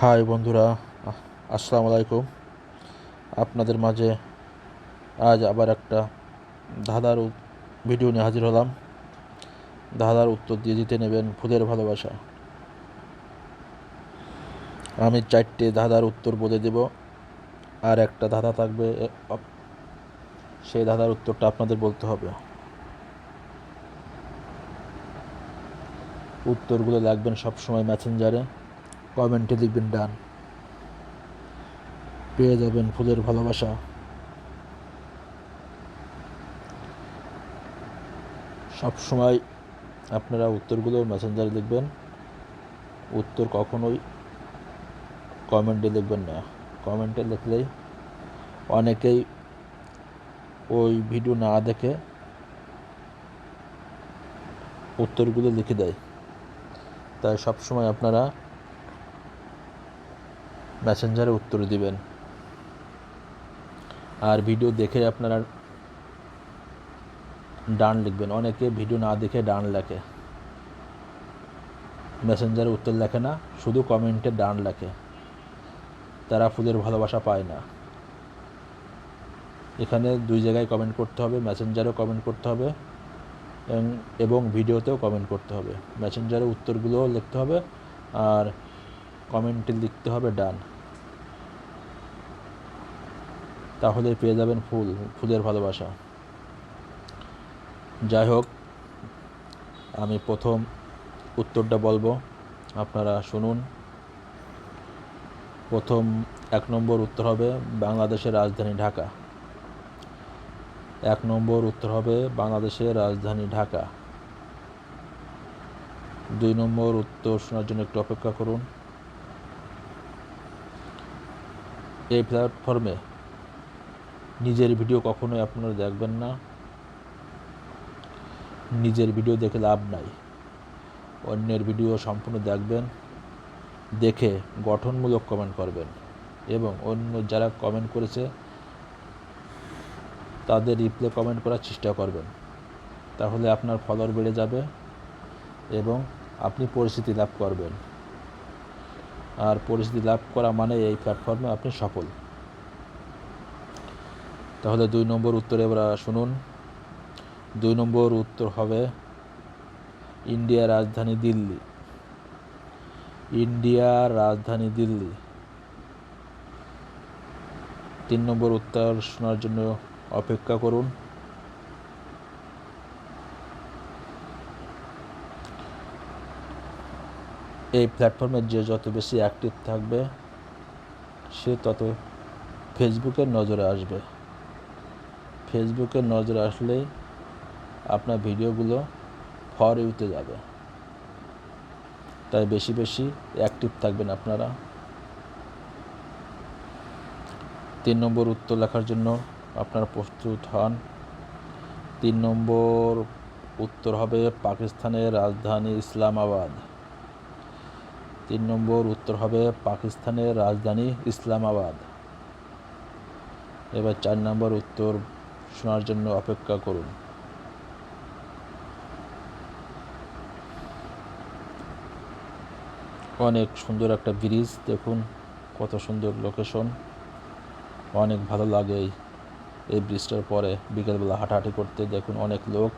High বন্ধুরা আসসালামু আলাইকুম। আপনাদের মাঝে আজ আবার একটা ধাঁধার ভিডিও নিয়ে হাজির হলাম। ধাঁধার উত্তর দিয়ে দিতে নেবেন ফুলের ভালোবাসা। আমি চারটে ধাঁধার উত্তর বলে দেব, আর একটা ধাঁধা থাকবে সেই ধাঁধার উত্তরটা আপনাদের বলতে হবে। উত্তরগুলো লাগবেন সবসময় মেসেঞ্জারে কমেন্টে লিখবেন ডান। পেয়ে যাবেন ফুলের ভালোবাসা। সব সময় আপনারা উত্তরগুলো মেসেঞ্জারে লিখবেন। উত্তর কখনোই কমেন্টে লিখবেন না। কমেন্টে লিখলেই অনেকেই ওই ভিডিও না দেখে উত্তরগুলো লিখে দেয়। তাই সব সময় আপনারা মেসেঞ্জারে উত্তর দিবেন। আর ভিডিও দেখে আপনারা ডান লিখবেন। অনেকে ভিডিও না দেখে ডান লেখে। মেসেঞ্জারে উত্তর লেখে না, শুধু কমেন্টে ডান লেখে। তারা ফুলের ভালোবাসা পায় না। এখানে দুই জায়গায় কমেন্ট করতে হবে মেসেঞ্জারেও কমেন্ট করতে হবে, এবং- ভিডিওতেও কমেন্ট করতে হবে। মেসেঞ্জারে উত্তরগুলোও লিখতে হবে, আর কমেন্টে লিখতে হবে ডান। তাহলে পেয়ে যাবেন ফুল, ফুলের ভালোবাসা। যাই হোক, আমি প্রথম উত্তরটা বলব। আপনারা শুনুন। প্রথম এক নম্বর উত্তর হবে বাংলাদেশের রাজধানী ঢাকা। এক নম্বর উত্তর হবে বাংলাদেশের রাজধানী ঢাকা। দুই নম্বর উত্তর শোনার জন্য একটু অপেক্ষা করুন। এই প্ল্যাটফর্মে নিজের ভিডিও কখনোই আপনারা দেখবেন না। নিজের ভিডিও দেখে লাভ নাই। অন্যের ভিডিও সম্পূর্ণ দেখবেন, দেখে গঠনমূলক কমেন্ট করবেন এবং অন্য যারা কমেন্ট করেছে, তাদের রিপ্লে কমেন্ট করার চেষ্টা করবেন। তাহলে আপনার ফলোয়ার বেড়ে যাবে এবং আপনি পরিস্থিতি লাভ করবেন। আর পরিস্থিতি লাভ করা মানে এই প্ল্যাটফর্মে আপনি সফল। তাহলে দুই নম্বর উত্তর এবার শুনুন। দুই নম্বর উত্তর হবে ইন্ডিয়ার রাজধানী দিল্লি। ইন্ডিয়ার রাজধানী দিল্লি। তিন নম্বর উত্তর শোনার জন্য অপেক্ষা করুন। এই প্ল্যাটফর্মে যে যত বেশি অ্যাক্টিভ থাকবে, সে তত ফেসবুকের নজরে আসবে। ফেসবুকের নজর আসলেই আপনার ভিডিওগুলো ফর ইউতে যাবে। তাই বেশি বেশি অ্যাক্টিভ থাকবেন আপনারা। তিন নম্বর উত্তর লেখার জন্য আপনারা প্রস্তুত হন। তিন নম্বর উত্তর হবে পাকিস্তানের রাজধানী ইসলামাবাদ। তিন নম্বর উত্তর হবে পাকিস্তানের রাজধানী ইসলামাবাদ। এবার চার নম্বর উত্তর শোনার জন্য অপেক্ষা করুন। অনেক সুন্দর একটা ব্রিজ, দেখুন কত সুন্দর লোকেশন অনেক ভালো লাগে এই ব্রিজটার পরে বিকেলবেলা হাঁটাহাঁটি করতে। দেখুন অনেক লোক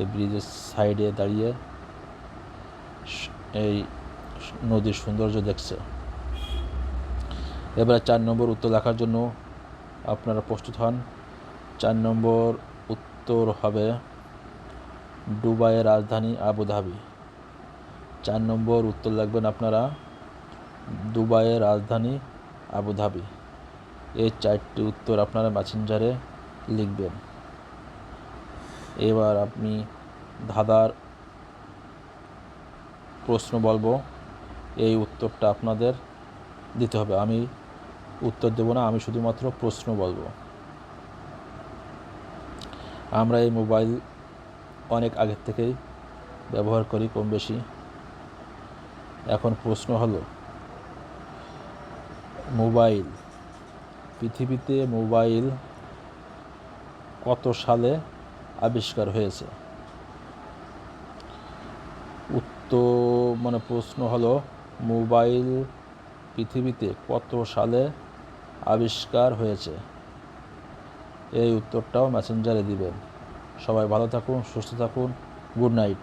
এই ব্রিজের সাইডে দাঁড়িয়ে এই নদীর সৌন্দর্য দেখছে। এবারে চার নম্বর উত্তর লেখার জন্য আপনারা প্রস্তুত হন। চার নম্বর উত্তর হবে দুবাইয়ের রাজধানী আবুধাবি। চার নম্বর উত্তর লাগবেন আপনারা, দুবাইয়ের রাজধানী আবুধাবি। এই চারটি উত্তর আপনারা মেসেঞ্জারে লিখবেন। এবার আপনি ধাঁধার প্রশ্ন বলব, এই উত্তরটা আপনাদের দিতে হবে। আমি উত্তর দেব না, আমি শুধুমাত্র প্রশ্ন বলব। আমরা এই মোবাইল অনেক আগের থেকেই ব্যবহার করি কম বেশি। এখন প্রশ্ন হলো, মোবাইল, পৃথিবীতে মোবাইল কত সালে আবিষ্কার হয়েছে? উত্তর মানে প্রশ্ন হলো, মোবাইল পৃথিবীতে কত সালে আবিষ্কার হয়েছে? এই উত্তরটাও মেসেঞ্জারে দিবেন। সবাই ভালো থাকুন সুস্থ থাকুন গুড নাইট